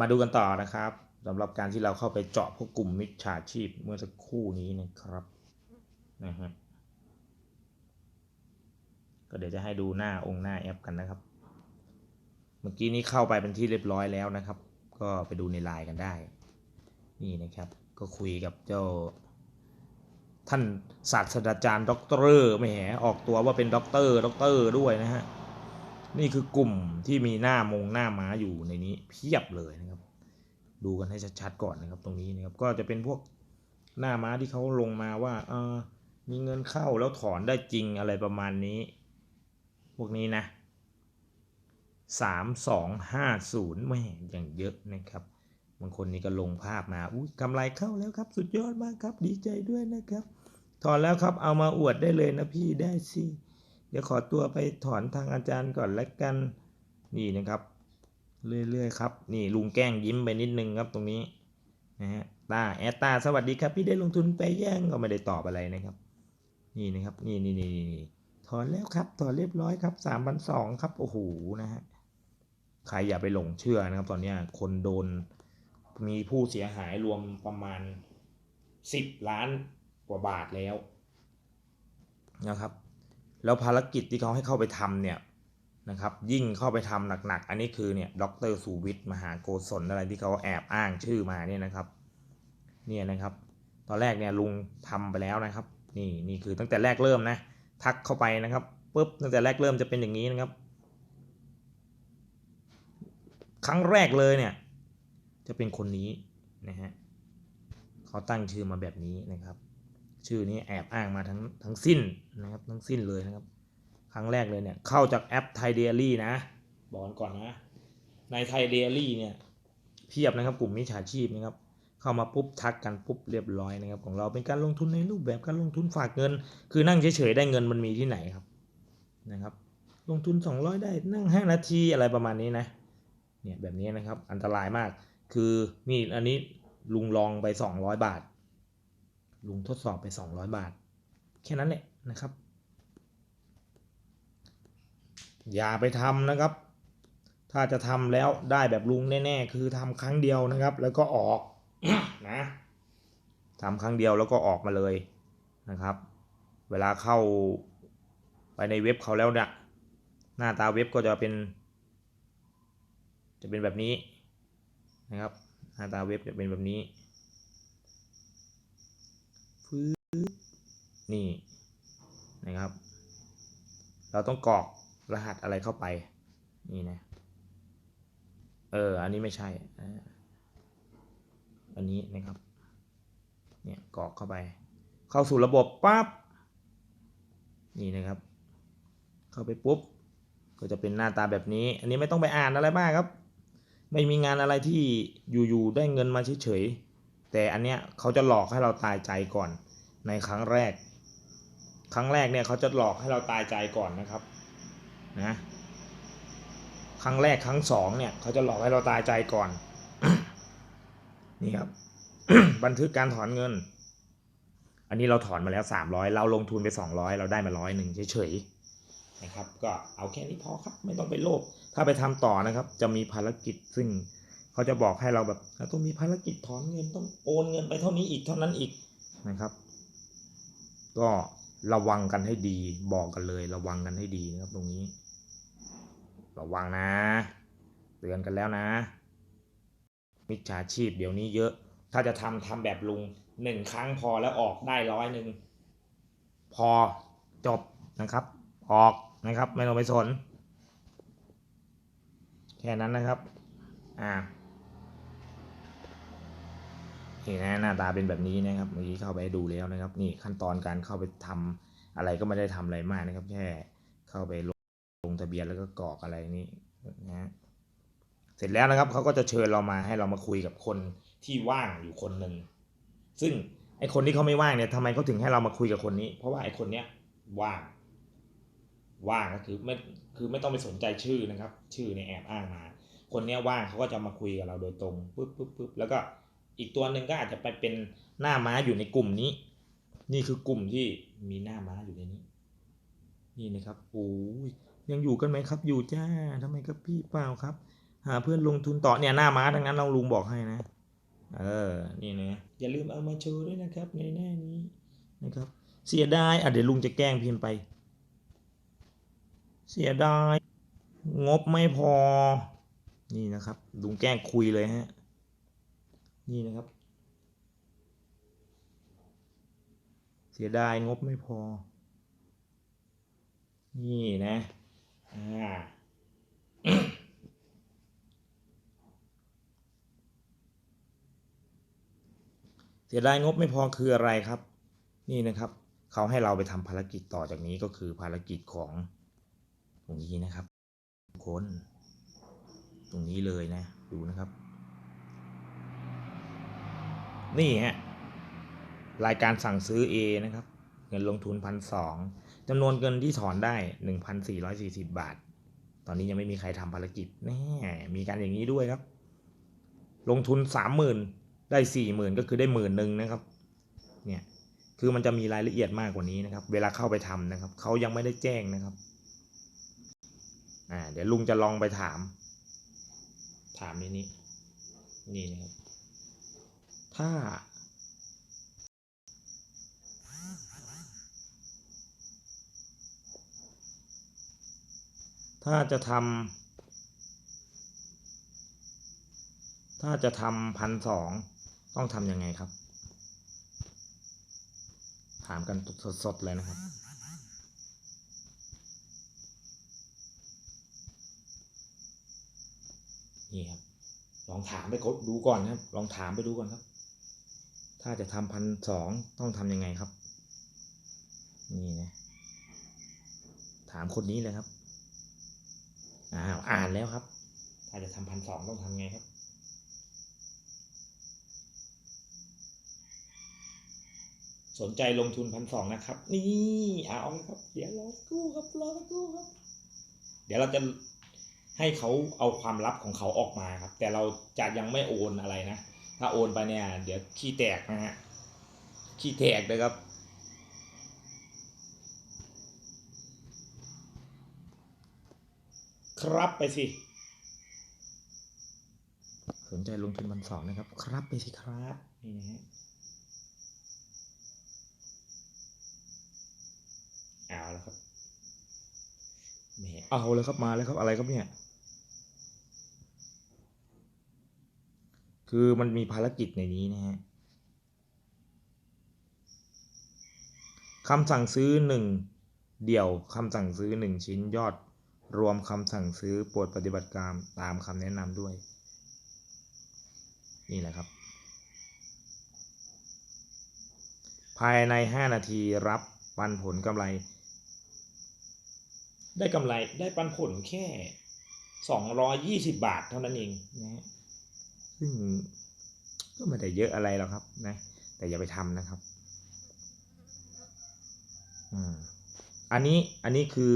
มาดูกันต่อนะครับสำหรับการที่เราเข้าไปเจาะพวกกลุ่มมิจฉาชีพเมื่อสักครู่นี้นะครับนะฮะก็เดี๋ยวจะให้ดูหน้าองค์หน้าแอปกันนะครับ เมื่อกี้นี้เข้าไปเป็นที่เรียบร้อยแล้วนะครับ ก็ไปดูในไลน์กันได้ นี่นะครับ ก็คุยกับเจ้า ท่านศาสตราจารย์ด็อกเตอร์แหมออกตัวว่าเป็นด็อกเตอร์ด็อกเตอร์ด้วยนะฮะ นี่คือกลุ่มที่มีหน้ามงหน้าม้าอยู่ในนี้เพียบเลยนะครับ ดูกันให้ชัดๆก่อนนะครับ ตรงนี้นะครับ ก็จะเป็นพวกหน้าม้าที่เขาลงมาว่าเออมีเงินเข้าแล้วถอนได้จริงอะไรประมาณนี้ พวกนี้นะสามสองห้าศูนย์แม่อย่างเยอะนะครับบางคนนี่ก็ลงภาพมาอุ้ยกำไรเข้าแล้วครับ สุดยอดมากครับ ดีใจด้วยนะครับ ถอนแล้วครับเอามาอวดได้เลยนะพี่ได้สิ เดี๋ยวขอตัวไปถอนทางอาจารย์ก่อนแล้วกัน นี่นะครับ เรื่อยๆครับ นี่ลุงแกล้งยิ้มไปนิดนึงครับตรงนี้นะฮะตาแอดตาสวัสดีครับ พี่ได้ลงทุนไปแย่งก็ไม่ได้ตอบอะไรนะครับ นี่นะครับ นี่นี่นี่นี่ถอนแล้วครับ ถอนเรียบร้อยครับสามพันสองครับ โอ้โห นะฮะ ใครอย่าไปหลงเชื่อนะครับ ตอนนี้คนโดน มีผู้เสียหายรวมประมาณสิบล้านกว่าบาทแล้วนะครับ แล้วภารกิจที่เขาให้เข้าไปทำเนี่ยนะครับยิ่งเข้าไปทำหนักๆ อันนี้คือเนี่ยดรสุวิทย์มหาโกศลอะไรที่เขาแอบอ้างชื่อมาเนี่ยนะครับเนี่ยนะครับ ตอนแรกเนี่ยลุงทำไปแล้วนะครับ นี่นี่คือตั้งแต่แรกเริ่มนะ ทักเข้าไปนะครับปุ๊บตั้งแต่แรกเริ่มจะเป็นอย่างนี้นะครับ ครั้งแรกเลยเนี่ย จะเป็นคนนี้นะฮะเขาตั้งชื่อมาแบบนี้นะครับ ชื่อนี้แอบอ้างมาทั้งทั้งสิ้นนะครับทั้งสิ้นเลยนะครับ ครั้งแรกเลยเนี่ยเข้าจากแอปไทยเดลี่นะ บอกก่อนนะในไทยเดลี่เนี่ยเพียบนะครับกลุ่มมิจฉาชีพนะครับเข้ามาปุ๊บทักกันปุ๊บเรียบร้อยนะครับ ของเราเป็นการลงทุนในรูปแบบการลงทุนฝากเงิน คือนั่งเฉยๆได้เงินมันมีที่ไหนครับนะครับ ลงทุน 200 ได้นั่ง 5 นาทีอะไรประมาณนี้นะเนี่ยแบบนี้นะครับอันตรายมากคือนี่อันนี้ลุงลองไป 200 บาท ลุงทดสอบไป 200 บาท แค่นั้นแหละนะครับ อย่าไปทำนะครับ ถ้าจะทำแล้วได้แบบลุงแน่ๆ คือทำครั้งเดียวนะครับ แล้วก็ออกนะทำครั้งเดียวแล้วก็ออกมาเลยนะครับ เวลาเข้าไปในเว็บเขาแล้วเนี่ยหน้าตาเว็บก็จะเป็น จะเป็นแบบนี้นะครับ หน้าตาเว็บจะเป็นแบบนี้ ฟื้นี่นะครับ เราต้องกรอกรหัสอะไรเข้าไป นี่นะ เออ อันนี้ไม่ใช่ อันนี้นะครับ เนี่ยกรอกเข้าไป เข้าสู่ระบบปั๊บ นี่นะครับ เข้าไปปุ๊บ ก็จะเป็นหน้าตาแบบนี้ อันนี้ไม่ต้องไปอ่านอะไรมากครับ ไม่มีงานอะไรที่อยู่ๆได้เงินมาเฉยๆ แต่อันเนี้ยเขาจะหลอกให้เราตายใจก่อนในครั้งแรก ครั้งแรกเนี่ยเขาจะหลอกให้เราตายใจก่อนนะครับนะครั้งแรกครั้งสองเนี่ยเขาจะหลอกให้เราตายใจก่อนนี่ครับ บันทึกการถอนเงิน อันนี้เราถอนมาแล้ว300เราลงทุนไป200เราได้มาร้อยหนึ่งเฉยๆนะครับ ก็เอาแค่นี้พอครับ ไม่ต้องไปโลภถ้าไปทำต่อนะครับ จะมีภารกิจซึ่ง เขาจะบอกให้เราแบบต้องมีภารกิจถอนเงินต้องโอนเงินไปเท่านี้อีกเท่านั้นอีกนะครับ ก็ระวังกันให้ดี บอกกันเลย ระวังกันให้ดีนะครับ ตรงนี้ ระวังนะเตือนกันแล้วนะ มิจฉาชีพเดี๋ยวนี้เยอะ ถ้าจะทำทำแบบลุงหนึ่งครั้งพอแล้วออกได้ร้อยหนึ่งพอจบนะครับ ออกนะครับ ไม่ต้องไปสน แค่นั้นนะครับ อ่า นี่นะหน้าตาเป็นแบบนี้นะครับเมื่อกี้เข้าไปดูแล้วนะครับ นี่ขั้นตอนการเข้าไปทำอะไรก็ไม่ได้ทำอะไรมากนะครับ แค่เข้าไปลงลงทะเบียนแล้วก็กรอกอะไรนี่นะฮะเสร็จแล้วนะครับเขาก็จะเชิญเรามาให้เรามาคุยกับคนที่ว่างอยู่คนหนึ่งซึ่งไอคนที่เขาไม่ว่างเนี่ยทำไมเขาถึงให้เรามาคุยกับคนนี้ เพราะว่าไอคนเนี้ยว่างว่างก็คือไม่คือไม่ต้องไปสนใจชื่อนะครับ ชื่อเนี่ยแอบอ้างมา คนเนี้ยว่างเขาก็จะมาคุยกับเราโดยตรงปุ๊บปุ๊บปุ๊บแล้วก็ อีกตัวหนึ่งก็อาจจะไปเป็นหน้าม้าอยู่ในกลุ่มนี้ นี่คือกลุ่มที่มีหน้าม้าอยู่ในนี้ นี่นะครับโอ้ยยังอยู่กันไหมครับ อยู่จ้าทำไมครับพี่เปล่าครับ หาเพื่อนลงทุนต่อเนี่ยหน้าม้าทั้งนั้นเราลุงบอกให้นะ เออ นี่นะอย่าลืมเอามาโชว์ด้วยนะครับ ในหน้านี้นะครับ เสียดายอะเดี๋ยวลุงจะแกล้งพิมพ์ไป เสียดายงบไม่พอ นี่นะครับลุงแกล้งคุยเลยฮะ นี่นะครับ เสียดายงบไม่พอ นี่นะอ่าเสียดายงบไม่พอคืออะไรครับ นี่นะครับ เขาให้เราไปทำภารกิจต่อจากนี้ก็คือภารกิจของตรงนี้นะครับ คน ตรงนี้เลยนะ ดูนะครับ นี่ฮะรายการสั่งซื้อ A นะครับ เงินลงทุนพันสองจำนวนเงินที่ถอนได้หนึ่งพันสี่ร้อยสี่สิบบาท ตอนนี้ยังไม่มีใครทำภารกิจแน่มีการอย่างนี้ด้วยครับ ลงทุนสามหมื่นได้สี่หมื่นก็คือได้หมื่นหนึ่งนะครับ เนี่ย คือมันจะมีรายละเอียดมากกว่านี้นะครับ เวลาเข้าไปทำนะครับ เขายังไม่ได้แจ้งนะครับ อ่า เดี๋ยวลุงจะลองไปถาม ถามในนี้ นี่นะครับ ถ้า ถ้าจะทำถ้าจะทำพันสองต้องทำยังไงครับ ถามกันสดๆเลยนะครับนี่ครับ ลองถามไปกดดูก่อนครับ ลองถามไปดูก่อนครับ ถ้าจะทำพันสองต้องทำยังไงครับ นี่นะ ถามคนนี้เลยครับ อ้าวอ่านแล้วครับ ถ้าจะทำพันสองต้องทำไงครับสนใจลงทุนพันสองนะครับ นี่เอาละครับ เดี๋ยวรอสักครู่ครับรอสักครู่ครับ เดี๋ยวเราจะให้เขาเอาความลับของเขาออกมาครับ แต่เราจะยังไม่โอนอะไรนะ ถ้าโอนไปเนี่ย เดี๋ยวขี้แตกนะฮะ ขี้แตกเลยครับ ครับไปสิ สนใจลงทุนพันสองนะครับ ครับไปสิครับ นี่นะฮะเอาแล้วครับแหมเอาแล้วครับมาแล้วครับอะไรครับเนี่ย คือมันมีภารกิจในนี้นะฮะคำสั่งซื้อหนึ่งเดี่ยวคำสั่งซื้อหนึ่งชิ้นยอด รวมคำสั่งซื้อโปรดปฏิบัติการตามคำแนะนำด้วย นี่แหละครับ ภายใน 5 นาทีรับปันผลกำไร ได้กำไรได้ปันผลแค่ 220 บาทเท่านั้นเองนะฮะ ซึ่งก็ไม่ได้เยอะอะไรหรอกครับนะ แต่อย่าไปทำนะครับอันนี้อันนี้คือ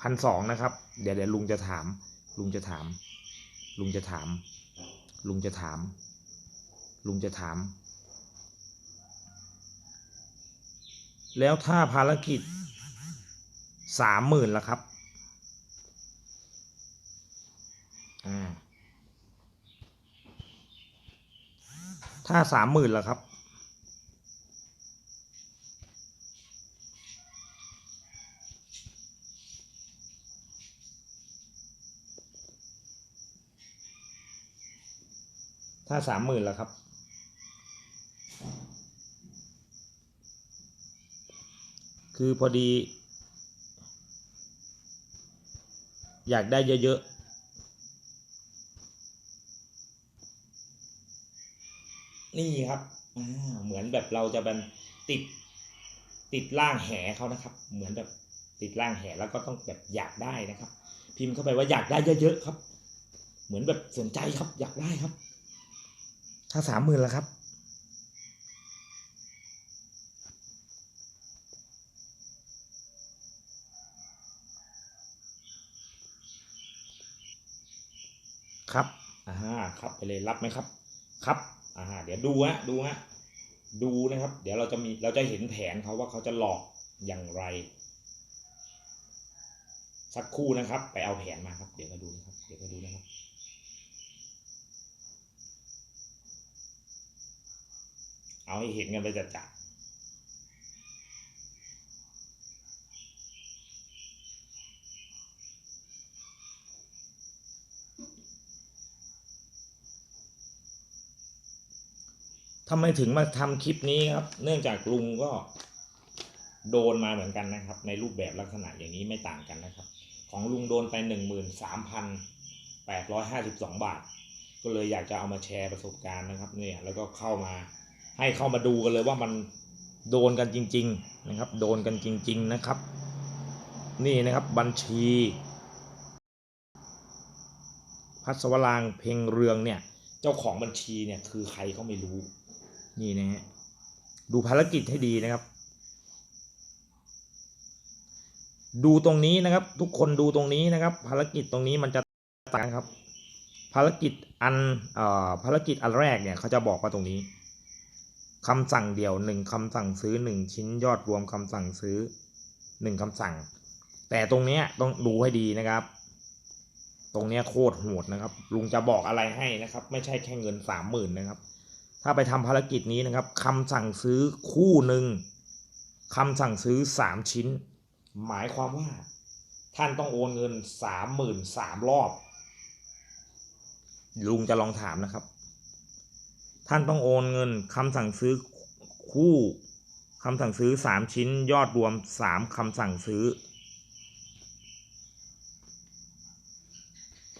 พันสองนะครับ เดี๋ยวเดี๋ยวลุงจะถาม ลุงจะถาม ลุงจะถาม ลุงจะถาม ลุงจะถาม แล้วถ้าภารกิจสามหมื่นละครับ ถ้าสามหมื่นละครับ ถ้าสามหมื่นละครับ คือพอดี อยากได้เยอะๆ นี่ครับอ่า เหมือนแบบเราจะเป็นติดติดล่างแหเขานะครับ เหมือนแบบติดล่างแหแล้วก็ต้องแบบอยากได้นะครับ พิมพ์เข้าไปว่าอยากได้เยอะๆครับ เหมือนแบบสนใจครับ อยากได้ครับ ถ้าสามหมื่นแล้วครับครับอ่าครับ ไปเลยรับไหมครับ ครับ อ่าเดี๋ยวดูฮะดูฮะดูนะครับ เดี๋ยวเราจะมีเราจะเห็นแผนเขาว่าเขาจะหลอกอย่างไร สักคู่นะครับ ไปเอาแผนมาครับ เดี๋ยวมาดูนะครับ เดี๋ยวมาดูนะครับเอาให้เห็นกันไปจัดจัๆ ทำไมถึงมาทำคลิปนี้ครับ เนื่องจากลุงก็โดนมาเหมือนกันนะครับ ในรูปแบบลักษณะอย่างนี้ไม่ต่างกันนะครับ ของลุงโดนไปหนึ่งหมื่นสามพันแปดร้อยห้าสิบสองบาท ก็เลยอยากจะเอามาแชร์ประสบการณ์นะครับเนี่ยแล้วก็เข้ามาให้เข้ามาดูกันเลยว่ามันโดนกันจริง ๆนะครับ โดนกันจริง ๆนะครับ นี่นะครับบัญชี พัสวรางเพ่งเรืองเนี่ย เจ้าของบัญชีเนี่ยคือใครก็ไม่รู้ นี่นะฮะดูภารกิจให้ดีนะครับ ดูตรงนี้นะครับ ทุกคนดูตรงนี้นะครับ ภารกิจตรงนี้มันจะต่างครับ ภารกิจอันเอ่อภารกิจอันแรกเนี่ยเขาจะบอกว่าตรงนี้คำสั่งเดียวหนึ่งคำสั่งซื้อหนึ่งชิ้นยอดรวมคำสั่งซื้อหนึ่งคำสั่ง แต่ตรงเนี้ยต้องดูให้ดีนะครับ ตรงเนี้ยโคตรโหดนะครับ ลุงจะบอกอะไรให้นะครับ ไม่ใช่แค่เงินสามหมื่นนะครับ ถ้าไปทำภารกิจนี้นะครับคำสั่งซื้อคู่หนึ่งคำสั่งซื้อสามชิ้น หมายความว่า ท่านต้องโอนเงินสามหมื่นสามรอบ ลุงจะลองถามนะครับ ท่านต้องโอนเงินคำสั่งซื้อคู่คำสั่งซื้อสามชิ้น ยอดรวมสามคำสั่งซื้อ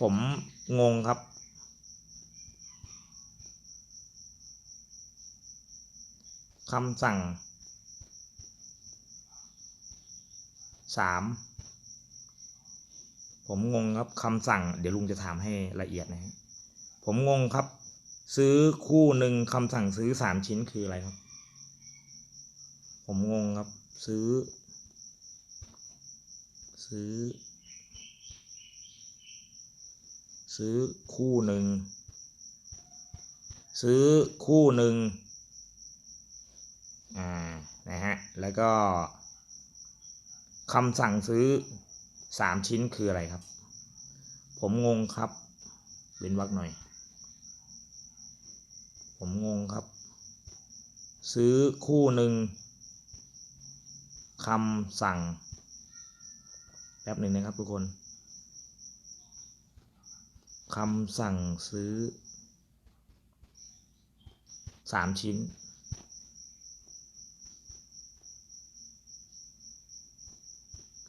ผมงงครับ คำสั่งสามผมงงครับคำสั่ง เดี๋ยวลุงจะถามให้ละเอียดนะฮะผมงงครับ ซื้อคู่หนึ่งคำสั่งซื้อสามชิ้นคืออะไรครับ ผมงงครับ ซื้อ ซื้อ ซื้อคู่หนึ่งซื้อคู่หนึ่ง อ่านะฮะแล้วก็คำสั่งซื้อสามชิ้นคืออะไรครับ ผมงงครับเว้นวรรคหน่อย ผมงงครับ ซื้อคู่หนึ่งคำสั่ง แป๊บหนึ่งนะครับทุกคนคำสั่งซื้อสามชิ้น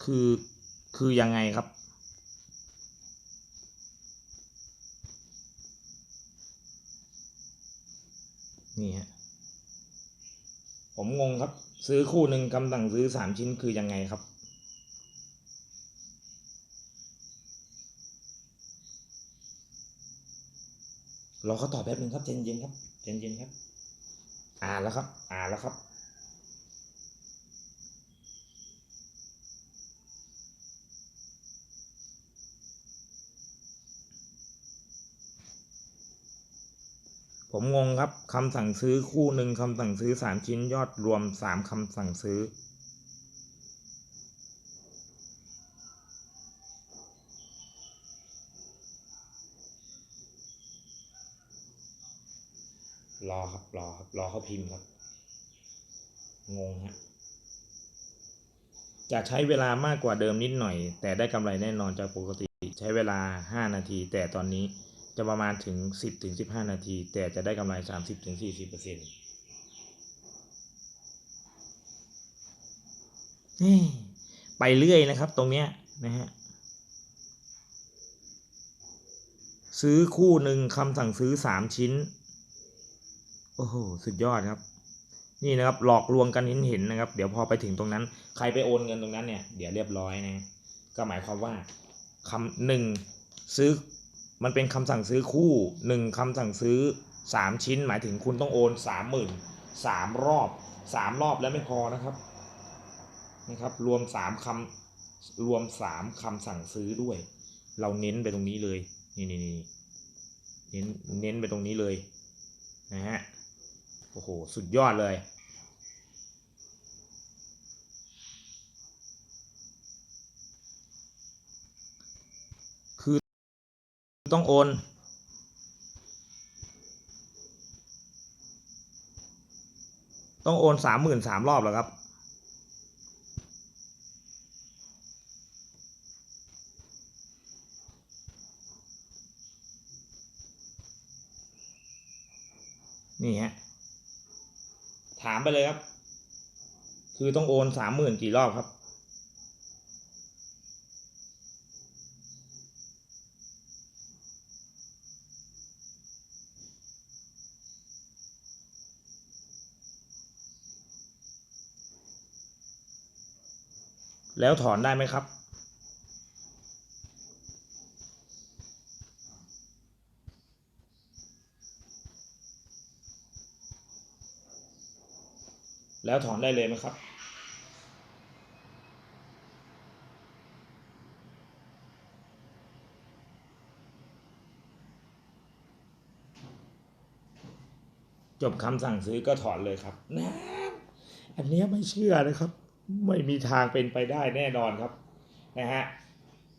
คือคือยังไงครับ นี่ฮะผมงงครับ ซื้อคู่หนึ่งคำสั่งซื้อสามชิ้นคือยังไงครับรอเขาตอบแป๊บหนึ่งครับเย็นเย็นๆครับเย็นเย็นๆครับ อ่านแล้วครับ อ่านแล้วครับ ผมงงครับคำสั่งซื้อคู่หนึ่งคำสั่งซื้อสามชิ้นยอดรวมสามคำสั่งซื้อ รอครับรอครับรอเขาพิมพ์ครับ งงฮะจะใช้เวลามากกว่าเดิมนิดหน่อย แต่ได้กำไรแน่นอนจากปกติใช้เวลา 5 นาที แต่ตอนนี้ จะประมาณถึง 10ถึง15 นาที แต่จะได้กำไร 30ถึง40เปอร์เซ็นต์ไปเรื่อยนะครับตรงเนี้ยนะฮะซื้อคู่หนึ่งคำสั่งซื้อสามชิ้น โอ้โห สุดยอดครับ นี่นะครับหลอกลวงกันเห็นเห็นๆนะครับ เดี๋ยวพอไปถึงตรงนั้น ใครไปโอนเงินตรงนั้นเนี่ย เดี๋ยวเรียบร้อยนะ ก็หมายความว่าคำหนึ่งซื้อ มันเป็นคำสั่งซื้อคู่หนึ่งคำสั่งซื้อสามชิ้น หมายถึงคุณต้องโอนสามหมื่นสามรอบสามรอบแล้วไม่พอนะครับนะครับรวมสามคำรวมสามคำสั่งซื้อด้วย เราเน้นไปตรงนี้เลยนี่นี่นี่เน้นเน้นไปตรงนี้เลยนะฮะโอ้โหสุดยอดเลย คือ ต้องโอน ต้องโอนสามหมื่นสามรอบเหรอครับ นี่ฮะ ถามไปเลยครับ คือต้องโอนสามหมื่นกี่รอบครับ แล้วถอนได้ไหมครับ แล้วถอนได้เลยไหมครับจบคำสั่งซื้อก็ถอนเลยครับนะ อันนี้ไม่เชื่อนะครับ ไม่มีทางเป็นไปได้แน่นอนครับนะฮะ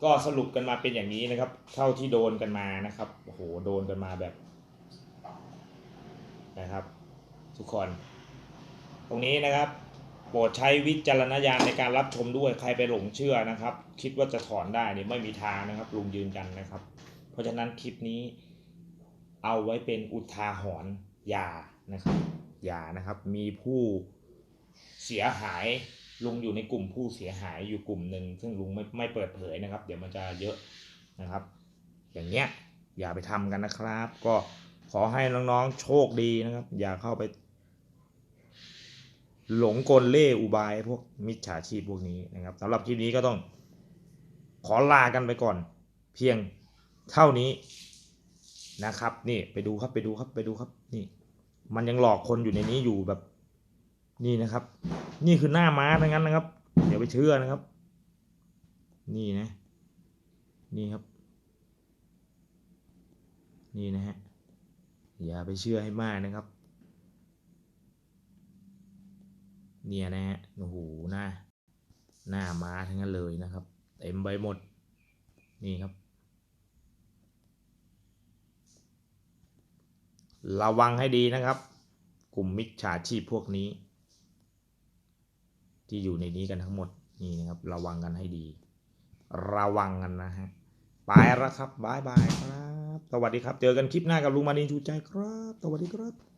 ก็สรุปกันมาเป็นอย่างนี้นะครับ เท่าที่โดนกันมานะครับโอ้โหโดนกันมาแบบนะครับ ทุกคน ตรงนี้นะครับโปรดใช้วิจารณญาณในการรับชมด้วยใครไปหลงเชื่อนะครับ คิดว่าจะถอนได้นี่ไม่มีทางนะครับลุงยืนยันนะครับ เพราะฉะนั้นคลิปนี้เอาไว้เป็นอุทาหรณ์อย่านะครับอย่านะครับ มีผู้เสียหาย ลุงอยู่ในกลุ่มผู้เสียหายอยู่กลุ่มหนึ่งซึ่งลุงไม่ไม่เปิดเผยนะครับ เดี๋ยวมันจะเยอะนะครับ อย่างเงี้ยอย่าไปทำกันนะครับ ก็ขอให้น้องๆโชคดีนะครับ อย่าเข้าไป หลงกลเล่อุบายพวกมิจฉาชีพพวกนี้นะครับสำหรับคลิปนี้ก็ต้องขอลากันไปก่อน เพียงเท่านี้นะครับ นี่ไปดูครับไปดูครับไปดูครับนี่ มันยังหลอกคนอยู่ในนี้อยู่แบบ นี่นะครับ นี่คือหน้าม้าทั้งนั้นนะครับอย่าไปเชื่อนะครับ นี่นะ นี่ครับ นี่นะฮะ อย่าไปเชื่อให้มากนะครับ เนี่ยนะฮะ โอ้โห หน้า หน้าม้าทั้งนั้นเลยนะครับ เต็มใบหมด นี่ครับระวังให้ดีนะครับ กลุ่มมิจฉาชีพพวกนี้ ที่อยู่ในนี้กันทั้งหมดนี่นะครับ ระวังกันให้ดี ระวังกันนะฮะไปแล้วครับบายบายครับ สวัสดีครับ เจอกันคลิปหน้ากับลุงมานินชูใจครับ สวัสดีครับ